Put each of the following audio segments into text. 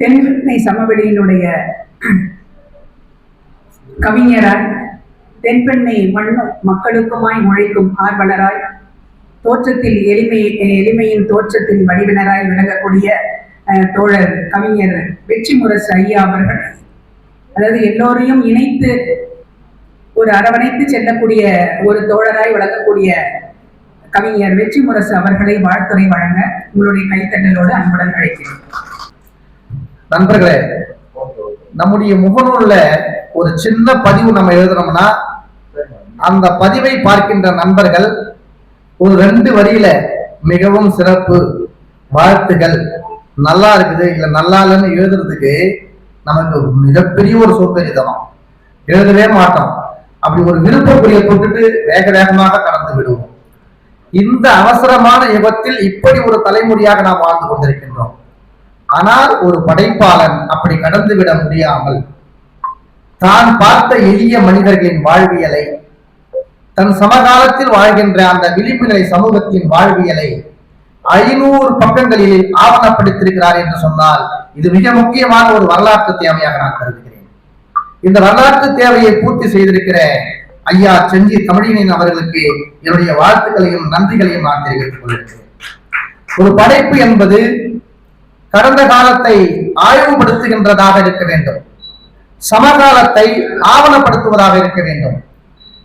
தென்பெண்மை சமவெளியினுடைய கவிஞராய் தென்பெண்ணை மண்ணும் மக்களுக்குமாய் முழைக்கும் ஆர்வலராய் தோற்றத்தில் எளிமை எளிமையின் தோற்றத்தின் வடிவினராய் விளங்கக்கூடிய தோழர் கவிஞர் வெற்றி முரசு ஐயா அவர்கள். அதாவது எல்லோரையும் இணைத்து ஒரு அரவணைத்து செல்லக்கூடிய ஒரு தோழராய் விளங்கக்கூடிய கவிஞர் வெற்றி முரசு அவர்களை வாழ்த்துறை வழங்க உங்களுடைய கைத்தட்டலோடு அன்புடன் அழைக்கிறேன். நண்பர்களே நம்முடைய முகநூல்ல ஒரு சின்ன பதிவு நம்ம எழுதுனோம்னா அந்த பதிவை பார்க்கின்ற நண்பர்கள் ஒரு ரெண்டு வரியில மிகவும் சிறப்பு வாழ்த்துகள் நல்லா இருக்குது இல்ல நல்லா இல்லைன்னு எழுதுறதுக்கு நமக்கு மிகப்பெரிய ஒரு சோம்பேறித்தனம். எழுதவே மாட்டோம். அப்படி ஒரு விருப்பக்குறியை போட்டுட்டு வேக வேகமாக கடந்து விடுவோம். இந்த அவசரமான யுகத்தில் இப்படி ஒரு தலைமுறையாக நாம் வாழ்ந்து கொண்டிருக்கின்றோம். ஆனால் ஒரு படைப்பாளன் அப்படி கடந்துவிட முடியாமல் தான் பார்த்த எளிய மனிதர்களின் வாழ்வியலை தன் சமகாலத்தில் வாழ்கின்ற அந்த விளிம்பு நிலை சமூகத்தின் வாழ்வியலை ஐநூறு பக்கங்களில் ஆவணப்படுத்தியிருக்கிறார் என்று சொன்னால் இது மிக முக்கியமான ஒரு வரலாற்று தேவையாக நான் கருதுகிறேன். இந்த வரலாற்று தேவையை பூர்த்தி செய்திருக்கிற ஐயா செஞ்சி தமிழினின் அவர்களுக்கு என்னுடைய வாழ்த்துக்களையும் நன்றிகளையும் நான் தெரிவித்துக் கொள்கிறேன். ஒரு படைப்பு என்பது கடந்த காலத்தை ஆய்வுபடுத்துகின்றதாக இருக்க வேண்டும். சமகாலத்தை ஆவணப்படுத்துவதாக இருக்க வேண்டும்.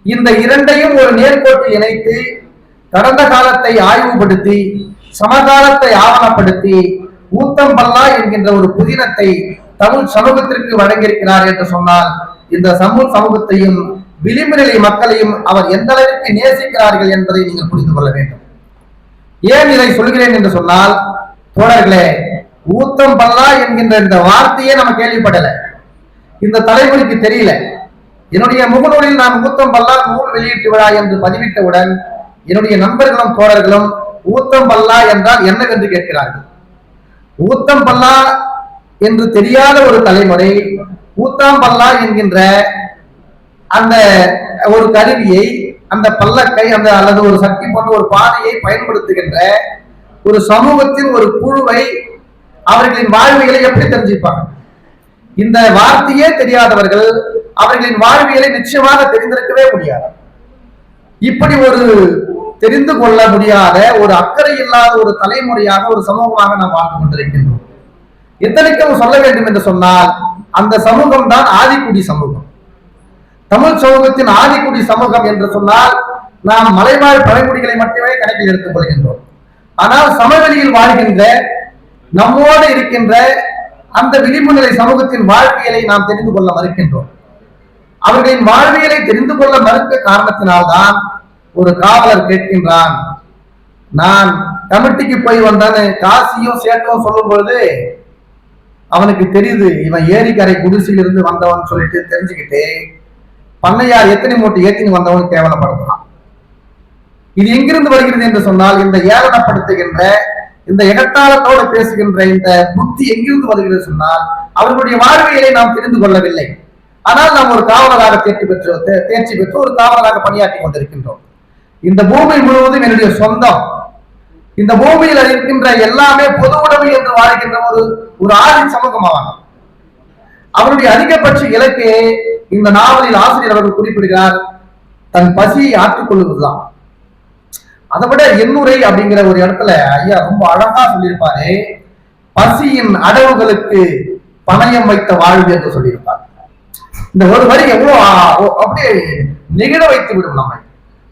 இந்த இரண்டையும் ஒரு நேர்கோட்டு இணைத்து கடந்த காலத்தை ஆய்வுபடுத்தி சமகாலத்தை ஆவணப்படுத்தி ஊத்தம் பல்லா என்கின்ற ஒரு புதினத்தை தமிழ் சமூகத்திற்கு வழங்கியிருக்கிறார் என்று சொன்னால் இந்த சமூக சமூகத்தையும் விளிம்புநிலை மக்களையும் அவர் எந்த அளவிற்கு நேசிக்கிறார்கள் என்பதை நீங்கள் புரிந்து கொள்ள வேண்டும். ஏன் இதை சொல்கிறேன் என்று சொன்னால் தோழர்களே ஊத்தம் பல்லா என்கின்ற இந்த வார்த்தையே நம்ம கேள்விப்படல. இந்த தலைமுறைக்கு தெரியல. என்னுடைய முகநூலில் நான் ஊத்தம் பல்லா நூல் வெளியீட்டு விழா என்று பதிவிட்டவுடன் என்னுடைய நண்பர்களும் தோழர்களும் ஊத்தம் பல்லா என்றால் என்னவென்று கேட்கிறார்கள். ஊத்தம் பல்லா என்று தெரியாத ஒரு தலைமுறை ஊத்தாம் பல்லா என்கின்ற அந்த ஒரு கருவியை அந்த பல்லக்கை அந்த அல்லது ஒரு சக்தி போன்ற ஒரு பாதையை பயன்படுத்துகின்ற ஒரு சமூகத்தின் ஒரு குழுவை அவர்களின் வாழ்வியலை எப்படி தெரிஞ்சுப்பாங்க? இந்த வார்த்தையே தெரியாதவர்கள் அவர்களின் வாழ்வியலை நிச்சயமாக தெரிந்திருக்கவே முடியாது. இப்படி ஒரு தெரிந்து கொள்ள முடியாத ஒரு அக்கறை இல்லாத ஒரு தலைமுறையாக ஒரு சமூகமாக நாம் வாழ்ந்து கொண்டிருக்கின்றோம். எத்தனைக்கும் சொல்ல வேண்டும் என்று சொன்னால் அந்த சமூகம் தான் ஆதிக்குடி சமூகம். தமிழ் சமூகத்தின் ஆதிக்குடி சமூகம் என்று சொன்னால் நாம் மலைவாழ் பழங்குடிகளை மட்டுமே கணக்கில் எடுத்துக் கொள்கின்றோம். ஆனால் சமவெளியில் வாழ்கின்ற நம்மோடு இருக்கின்ற அந்த விளிம்பு நிலை சமூகத்தின் வாழ்வியலை நாம் தெரிந்து கொள்ள மறுக்கின்றோம். அவர்களின் வாழ்வியலை தெரிந்து கொள்ள மறுக்க காரணத்தினால்தான் ஒரு காவலர் கேட்கின்றான் நான் கமிட்டிக்கு போய் வந்தான்னு காசியும் சேட்டும் சொல்லும் பொழுது அவனுக்கு தெரியுது இவன் ஏரிக்கரை குடிசையில் இருந்து வந்தவன் சொல்லிட்டு தெரிஞ்சுக்கிட்டு பண்ணையார் எத்தனை மூட்டை ஏத்தின்னு வந்தவன் கேவலப்படுத்துறான். இது எங்கிருந்து வருகிறது என்று சொன்னால் இந்த ஏளனப்படுத்துகின்ற இந்த எகத்தாளத்தோடு பேசுகின்ற இந்த புத்தி எங்கிருந்து வருகிறது சொன்னால் அவர்களுடைய வாழ்வியலை நாம் தெரிந்து கொள்ளவில்லை. ஆனால் நாம் ஒரு காவலராக தேர்ச்சி பெற்று தே- தேர்ச்சி பெற்று ஒரு காவலராக பணியாற்றி கொண்டிருக்கின்றோம். இந்த பூமி முழுவதும் என்னுடைய சொந்தம். இந்த பூமியில் இருக்கின்ற எல்லாமே பொது உடைமை என்று வாழ்கின்ற ஒரு ஒரு ஆதி சமூகம் அவருடைய அதிகபட்ச இலக்கையே இந்த நாவலில் ஆசிரியர் அவர்கள் குறிப்பிடுகிறார் தன் பசியை ஆற்றிக் கொள்வதுதான் அதை விட எண்ணுரை அப்படிங்கிற ஒரு இடத்துல ஐயா ரொம்ப அழகா சொல்லியிருப்பாரு. பசியின் அடவுகளுக்கு பணயம் வைத்த வாழ்வு என்று சொல்லியிருப்பார். இந்த ஒரு வரி எவ்வளவு ஓ- அப்படியே நெகிழ வைத்து விடும் நம்மை.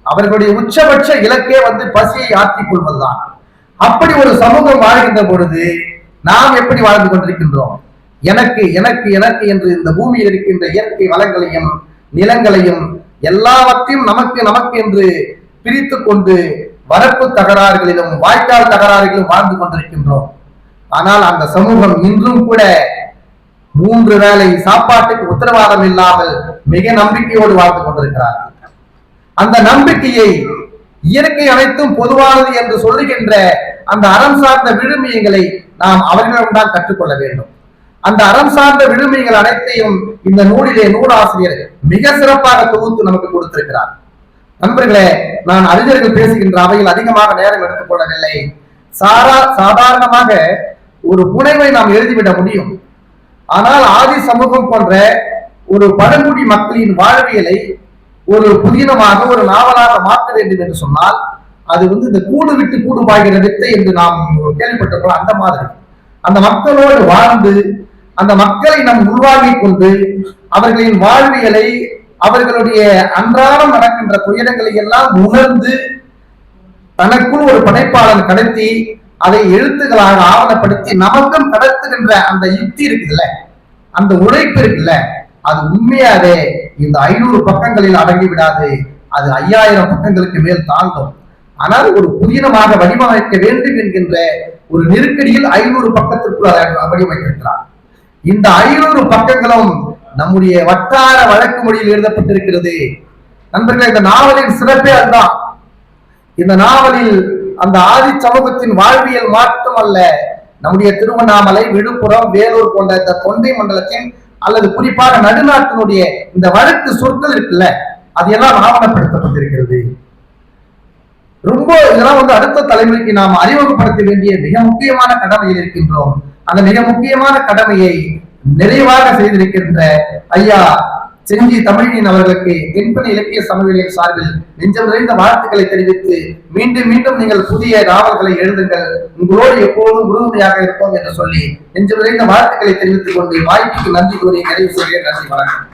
அவர்களுடைய உச்சபட்ச இலக்கே வந்து பசியை ஆற்றிக் கொள்வதுதான். அப்படி ஒரு சமூகம் வாழ்கின்ற பொழுது நாம் எப்படி வாழ்ந்து கொண்டிருக்கின்றோம்? எனக்கு எனக்கு எனக்கு என்று இந்த பூமியில் இருக்கின்ற இயற்கை வளங்களையும் நிலங்களையும் எல்லாவற்றையும் நமக்கு நமக்கு என்று பிரித்து கொண்டு வரப்பு தகராறுகளிலும் வாய்க்கால் தகராறுகளிலும் வாழ்ந்து கொண்டிருக்கின்றோம். ஆனால் அந்த சமூகம் இன்றும் கூட மூன்று வேளை சாப்பாட்டுக்கு உத்தரவாதம் இல்லாமல் மிக நம்பிக்கையோடு வாழ்ந்து கொண்டிருக்கிறார்கள் அந்த நம்பிக்கையை இயற்கை அனைத்தும் பொதுவானது என்று சொல்லுகின்ற அந்த அறம் சார்ந்த விழுமியங்களை நாம் அவர்களிடம்தான் கற்றுக்கொள்ள வேண்டும். அந்த அறம் சார்ந்த விழுமியங்கள் அனைத்தையும் இந்த நூலிலே நூலாசிரியர் மிக சிறப்பாக தொகுத்து நமக்கு கொடுத்திருக்கிறார். நண்பர்களே நான் அறிஞர்கள் பேசுகின்ற அவையில் அதிகமாக நேரம் எடுத்துக்கொள்ளவில்லை. சாரா சாதாரணமாக ஒரு புனைவை நாம் எழுதிவிட முடியும். ஆனால் ஆதி சமூகம் போன்ற ஒரு பழங்குடி மக்களின் வாழ்வியலை ஒரு புதினமாக ஒரு நாவலாக மாற்ற வேண்டும் என்று சொன்னால் அது வந்து இந்த கூடு விட்டு கூடு பாய்கிற வித்தை என்று நாம் கேள்விப்பட்டிருக்கிறோம். அந்த மாதிரி. அந்த மக்களோடு வாழ்ந்து அந்த மக்களை நம் உருவாகி கொண்டு அவர்களின் வாழ்வியலை அவர்களுடைய அன்றாடம் நடக்கின்ற துயரங்களை எல்லாம் உணர்ந்து தனக்குள் ஒரு படைப்பாளன் கடத்தி அதை எழுத்துக்களாக ஆவணப்படுத்தி நமக்கும் கடத்துகின்ற அந்த யுக்தி இருக்குல்ல அந்த உழைப்பு இருக்குல்ல அது உண்மையாவே இந்த ஐநூறு பக்கங்களில் அடங்கி விடாது அது ஐயாயிரம் பக்கங்களுக்கு மேல் தாண்டும். ஆனால் ஒரு புதினமாக வடிவமைக்க வேண்டும் என்கின்ற ஒரு நெருக்கடியில் ஐநூறு பக்கத்திற்குள் அதை வடிவமைத்திருக்கிறார். இந்த ஐநூறு பக்கங்களும் நம்முடைய வட்டார வழக்கு மொழியில் எழுதப்பட்டிருக்கிறது. நண்பர்களே இந்த நாவலின் சிறப்பே அதுதான். இந்த நாவலில் அந்த ஆதி சமூகத்தின் வாழ்வியல் மட்டுமல்ல நம்முடைய திருவண்ணாமலை விழுப்புரம் வேலூர் போன்ற இந்த தொண்டை மண்டலத்தின் அல்லது குறிப்பாக நடுநாட்டினுடைய இந்த வழக்கு சொற்கள் இருக்குல்ல அது எல்லாம் ஆவணப்படுத்தப்பட்டிருக்கிறது. ரொம்ப இதெல்லாம் வந்து அடுத்த தலைமுறைக்கு நாம் அறிமுகப்படுத்த வேண்டிய மிக முக்கியமான கடமையில் இருக்கின்றோம். அந்த மிக முக்கியமான கடமையை நிறைவாக செய்திருக்கின்ற ஐயா செஞ்சி தமிழின் அவர்களுக்கு தென்பணி இலக்கிய சமவெளியின் சார்பில் நெஞ்சம் நிறைந்த வாழ்த்துக்களை தெரிவித்து மீண்டும் மீண்டும் நீங்கள் புதிய நாவல்களை எழுதுங்கள். உங்களோடு எப்போதும் உறுதுணையாக இருப்போம் என்று சொல்லி நெஞ்சம் நிறைந்த வாழ்த்துக்களை தெரிவித்துக் கொண்டு வாய்ப்புக்கு நன்றி கூறி நிறைவு செய்ய நன்றி வணக்கம்.